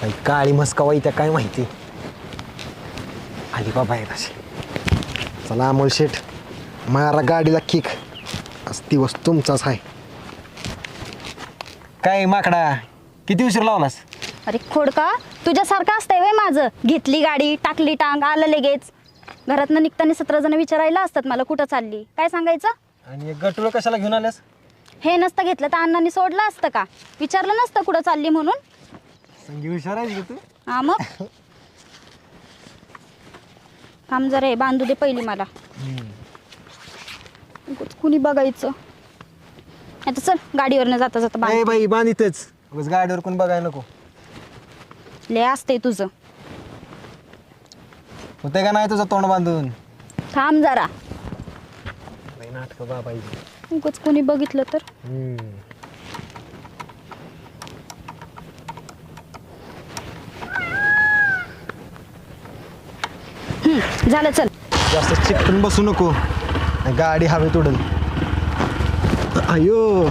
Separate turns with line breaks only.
बाई काळी मस्का वाईत्या काय माहिती? आली बाबा आहे तशी चला अमोल शेठ मारा गाडीला किक आज दिवस तुमचाच आहे. काय माकडा किती उशीर लावलास?
अरे खोडका तुझ्यासारखं असतंय वय माझं. घेतली गाडी टाकली टांग आलं लगेच. घरातनं निघताना सतरा जण विचारायला असतात मला कुठं चालली. काय सांगायचं?
आणि गटुळ कशाला घेऊन आल्यास?
हे नसतं घेतलं तर अण्णांनी सोडलं असतं का? विचारलं नसतं कुठं चालली म्हणून?
संगी हुशार आहे का तू.
हा मग? थांब जरा हे बांधू दे पहिली मला. उगाच कुणी बघायचं? आता चल गाडीवरनं जाता जाता
नाही
बांध
बाई बांधितच उगाच गाडीवर कोण बघायला नको.
लय असतंय तुझं.
होते का नाही तुझं तोंड बांधून?
थांब जरा.
नाटक बाबा
उगाच कुणी बघितलं तर? हम्म, झालं चल.
जास्त चिकटून बसू नको. गाडी हवेत उडल. अयो